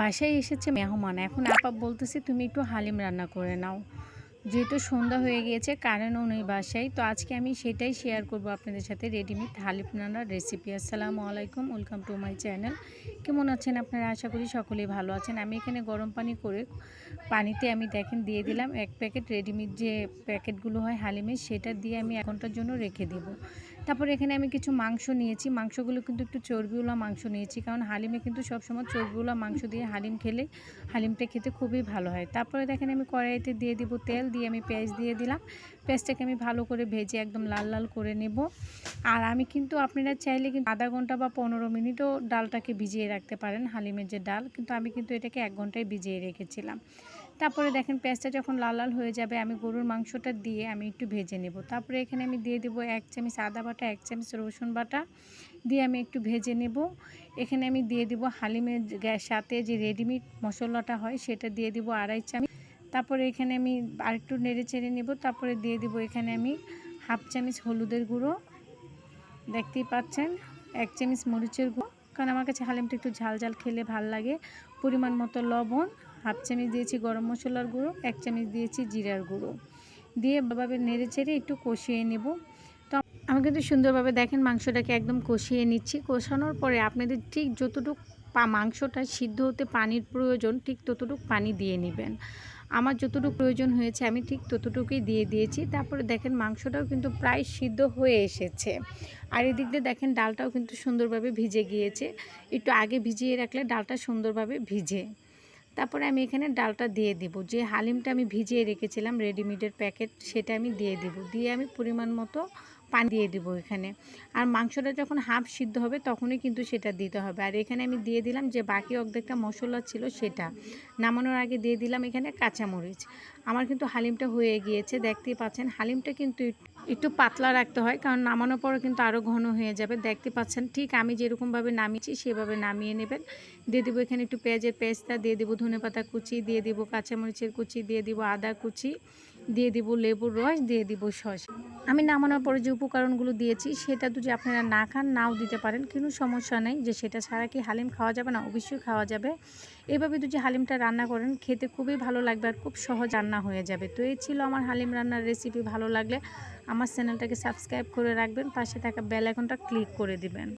বাসায় এসেছে মেহমান। এখন আপা বলতেছে, তুমি একটু হালিম রান্না করে নাও। যেহেতু সন্ধ্যা হয়ে গিয়েছে কারেন্টও নেই বাসায়। তো আজকে আমি সেটাই শেয়ার করব আপনাদের সাথে রেডিমেড হালিম রান্নার রেসিপি আসসালামু আলাইকুম ওয়েলকাম টু মাই চ্যানেল কেমন আছেন আপনারা? আশা করি সকলেই ভালো আছেন। আমি এখানে গরম পানি করে, পানিতে আমি দেখেন দিয়ে দিলাম। এক প্যাকেট রেডিমেড যে প্যাকেটগুলো হয় হালিমের, সেটা দিয়ে আমি এক ঘণ্টার জন্য রেখে দেবো। তারপর এখানে আমি কিছু মাংস নিয়েছি। মাংসগুলো কিন্তু একটু চর্বিওলা মাংস নিয়েছি, কারণ হালিমে কিন্তু সবসময় চর্বিওলা মাংস দিয়ে হালিম খেলে হালিমটা খেতে খুবই ভালো হয়। তারপরে দেখেন আমি কড়াইতে দিয়ে দিব তেল, দিয়ে আমি পেঁয়াজ দিয়ে দিলাম। পেঁয়াজটাকে আমি ভালো করে ভেজে একদম লাল লাল করে নেব। আর আমি কিন্তু আপনারা চাইলে কিন্তু আধা ঘণ্টা বা পনেরো মিনিটও ডালটাকে ভিজিয়ে রাখতে পারেন, হালিমের যে ডাল। কিন্তু আমি কিন্তু এটাকে এক ঘন্টায় ভিজিয়ে রেখেছিলাম। তারপরে দেখেন পেঁয়াজটা যখন লাল লাল হয়ে যাবে, আমি গরুর মাংসটা দিয়ে আমি একটু ভেজে নেব। তারপরে এখানে আমি দিয়ে দেবো এক চামচ আদা বাটা, এক চামচ রসুন বাটা দিয়ে আমি একটু ভেজে নেব। এখানে আমি দিয়ে দিব হালিমের সাথে যে রেডিমেড মশলাটা হয় সেটা দিয়ে দিব আড়াই চামচ। তারপরে এখানে আমি আরেকটু নেড়ে চেড়ে নেব। তারপরে দিয়ে দিব এখানে আমি হাফ চামচ হলুদের গুঁড়ো। দেখতেই পাচ্ছেন, এক চামচ মরিচের গুঁড়ো। কারণ আমার কাছে হালিমটা একটু ঝাল ঝাল খেলে ভালো লাগে। পরিমাণ মতো লবণ হাফ চামচ দিয়েছি গরম মশলার গুঁড়ো, এক চামচ দিয়েছি জিরার গুঁড়ো। দিয়ে ভাবে নেড়ে চেড়ে একটু কষিয়ে নেব। তো আমি কিন্তু সুন্দরভাবে দেখেন মাংসটাকে একদম কষিয়ে নিচ্ছি। কষানোর পরে আপনাদের ঠিক যতটুকু পা, মাংসটা সিদ্ধ হতে পানির প্রয়োজন, ঠিক ততটুকু পানি দিয়ে নেবেন। আমার যতটুকু প্রয়োজন হয়েছে আমি ঠিক ততটুকুই দিয়ে দিয়েছি। তারপরে দেখেন মাংসটাও কিন্তু প্রায় সিদ্ধ হয়ে এসেছে। আর এদিক দিয়ে দেখেন ডালটাও কিন্তু সুন্দরভাবে ভিজে গিয়েছে। একটু আগে ভিজিয়ে রাখলে ডালটা সুন্দরভাবে ভিজে। তারপরে আমি এখানে ডালটা দিয়ে দিব। যে হালিমটা আমি ভিজিয়ে রেখেছিলাম রেডিমেডের প্যাকেট, সেটা আমি দিয়ে দিব। দিয়ে আমি পরিমাণ মতো পানি দিয়ে দিব এখানে। আর মাংসটা যখন হাফ সিদ্ধ হবে, তখনই কিন্তু সেটা দিতে হবে। আর এখানে আমি দিয়ে দিলাম যে বাকি অর্ধেকটা মশলা ছিল সেটা। নামানোর আগে দিয়ে দিলাম এখানে কাঁচামরিচ। আমার কিন্তু হালিমটা হয়ে গিয়েছে, দেখতেই পাচ্ছেন। হালিমটা কিন্তু একটু পাতলা রাখতে হয়, কারণ নামানোর পরও কিন্তু আরও ঘন হয়ে যাবে। দেখতে পাচ্ছেন, ঠিক আমি যেরকমভাবে নামিয়েছি, সেভাবে নামিয়ে নেবেন। দিয়ে দেবো এখানে একটু পেঁয়াজের পেস্তা, দিয়ে দেবো ধনে পাতা কুচি, দিয়ে দেবো কাঁচামরিচের কুচি, দিয়ে দেবো আদা কুচি, দিয়ে দিব লেবুর রস, দিয়ে দিব সস। আমি নামানোর পরে যে উপকরণগুলো দিয়েছি, সেটা যদি আপনারা না খান, নাও দিতে পারেন। কোনো সমস্যা নেই যে সেটা ছাড়া কি হালিম খাওয়া যাবে না? অবশ্যই খাওয়া যাবে। এভাবে যদি হালিমটা রান্না করেন, খেতে খুবই ভালো লাগবে আর খুব সহজ রান্না হয়ে যাবে। তো এই ছিল আমার হালিম রান্নার রেসিপি ভালো লাগলে আমার চ্যানেলটাকে সাবস্ক্রাইব করে রাখবেন, পাশে থাকা বেল আইকনটা ক্লিক করে দিবেন।